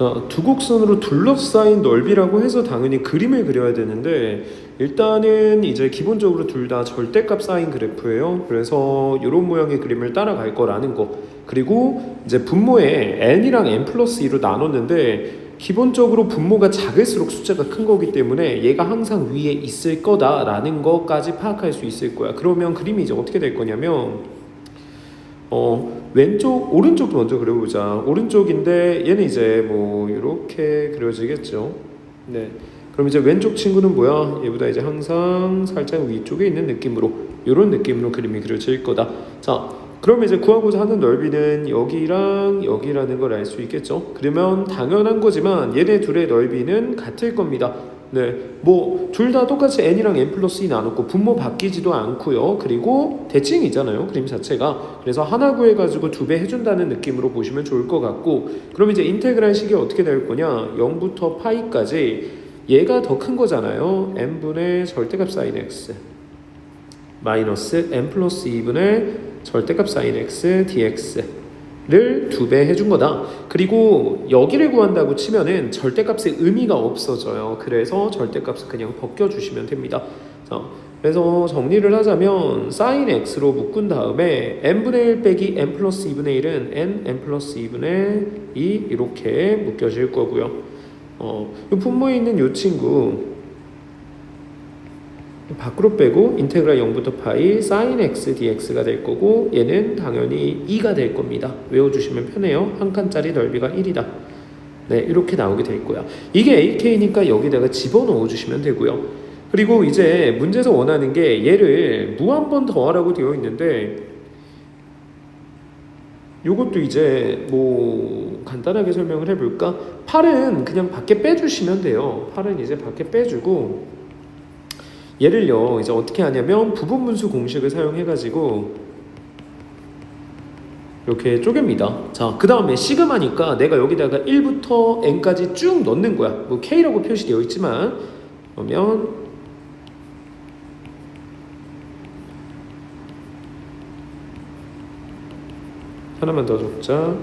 자, 두 곡선으로 둘러싸인 넓이라고 해서 당연히 그림을 그려야 되는데 일단은 이제 기본적으로 둘 다 절대값 쌓인 그래프예요. 그래서 이런 모양의 그림을 따라갈 거라는 거. 그리고 이제 분모에 n이랑 n 플러스 2로 나눴는데 기본적으로 분모가 작을수록 숫자가 큰 거기 때문에 얘가 항상 위에 있을 거다라는 것까지 파악할 수 있을 거야. 그러면 그림이 이제 어떻게 될 거냐면 어 왼쪽 오른쪽도 먼저 그려보자. 오른쪽인데 얘는 이제 뭐 이렇게 그려지겠죠. 네. 그럼 이제 왼쪽 친구는 뭐야? 얘보다 이제 항상 살짝 위쪽에 있는 느낌으로 이런 느낌으로 그림이 그려질 거다. 자, 그러면 이제 구하고자 하는 넓이는 여기랑 여기라는 걸 알 수 있겠죠. 그러면 당연한 거지만 얘네 둘의 넓이는 같을 겁니다. 네, 뭐 둘 다 똑같이 n이랑 n 플러스 2 나눴고 분모 바뀌지도 않고요. 그리고 대칭이잖아요. 그림 자체가. 그래서 하나 구해가지고 두 배 해준다는 느낌으로 보시면 좋을 것 같고 그럼 이제 인테그랄 식이 어떻게 될 거냐? 0부터 파이까지 얘가 더 큰 거잖아요. n분의 절대값 sin x 마이너스 n 플러스 2분의 절대값 sin x dx 를두 배 해준 거다. 그리고 여기를 구한다고 치면은 절대값의 의미가 없어져요. 그래서 절대값을 그냥 벗겨주시면 됩니다. 자, 그래서 정리를 하자면 sin x로 묶은 다음에 n분의 1 빼기 n 플러스 2분의 1은 n n 플러스 2분의 2 이렇게 묶여질 거고요. 어, 이 분모에 있는 이 친구 밖으로 빼고 인테그랄 0부터 파이 sin x dx가 될 거고 얘는 당연히 2가 될 겁니다. 외워주시면 편해요. 한 칸짜리 넓이가 1이다. 네, 이렇게 나오게 될 거야. 이게 ak니까 여기다가 집어넣어 주시면 되고요. 그리고 이제 문제에서 원하는 게 얘를 무 한 번 더하라고 되어 있는데 요것도 이제 뭐 간단하게 설명을 해볼까? 8은 그냥 밖에 빼주시면 돼요. 8은 이제 밖에 빼주고 얘를요 이제 어떻게 하냐면 부분 분수 공식을 사용해 가지고 이렇게 쪼갭니다. 자, 그 다음에 시그마니까 내가 여기다가 1부터 n까지 쭉 넣는 거야. 뭐 k라고 표시되어 있지만 그러면 하나만 더 적자.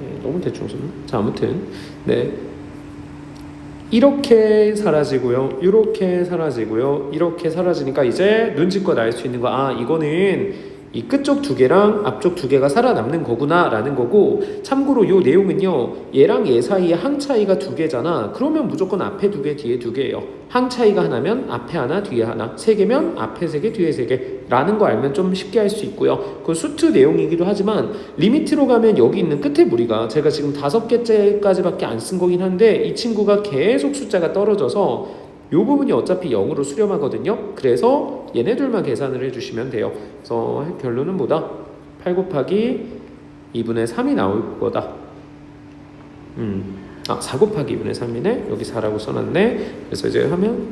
네, 너무 대충 썼나? 자, 아무튼 네. 이렇게 사라지고요. 이렇게 사라지고요. 이렇게 사라지니까 이제 눈치껏 알 수 있는 거. 아, 이거는 이 끝쪽 두 개랑 앞쪽 두 개가 살아남는 거구나라는 거고 참고로 요 내용은요 얘랑 얘 사이에 항 차이가 두 개잖아. 그러면 무조건 앞에 두 개 뒤에 두 개예요. 항 차이가 하나면 앞에 하나 뒤에 하나 세 개면 앞에 세 개 뒤에 세 개라는 거 알면 좀 쉽게 할 수 있고요. 그 수트 내용이기도 하지만 리미트로 가면 여기 있는 끝에 무리가 제가 지금 다섯 개째까지밖에 안 쓴 거긴 한데 이 친구가 계속 숫자가 떨어져서 요 부분이 어차피 0으로 수렴하거든요. 그래서 얘네들만 계산을 해주시면 돼요. 그래서 결론은 뭐다? 8 곱하기 2분의 3이 나올 거다. 음, 아, 4 곱하기 2분의 3이네. 여기 4라고 써놨네. 그래서 이제 하면